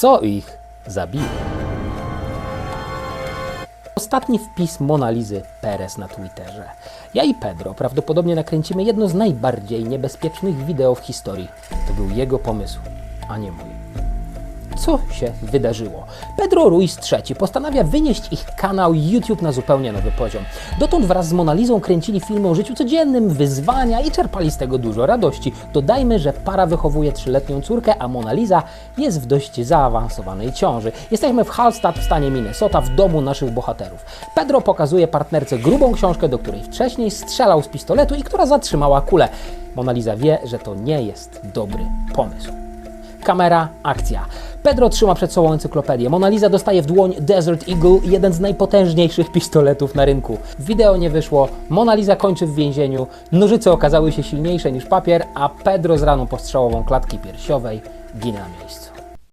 Co ich zabiło? Ostatni wpis Monalizy Perez na Twitterze. Ja i Pedro prawdopodobnie nakręcimy jedno z najbardziej niebezpiecznych wideo w historii. To był jego pomysł, a nie mój. Co się wydarzyło? Pedro Ruiz III postanawia wynieść ich kanał YouTube na zupełnie nowy poziom. Dotąd wraz z Monalizą kręcili filmy o życiu codziennym, wyzwania i czerpali z tego dużo radości. Dodajmy, że para wychowuje trzyletnią córkę, a Monaliza jest w dość zaawansowanej ciąży. Jesteśmy w Hallstatt w stanie Minnesota, w domu naszych bohaterów. Pedro pokazuje partnerce grubą książkę, do której wcześniej strzelał z pistoletu i która zatrzymała kulę. Monaliza wie, że to nie jest dobry pomysł. Kamera, akcja. Pedro trzyma przed sobą encyklopedię. Mona Lisa dostaje w dłoń Desert Eagle, jeden z najpotężniejszych pistoletów na rynku. Wideo nie wyszło, Mona Lisa kończy w więzieniu, nożyce okazały się silniejsze niż papier, a Pedro z raną postrzałową klatki piersiowej ginie na miejscu.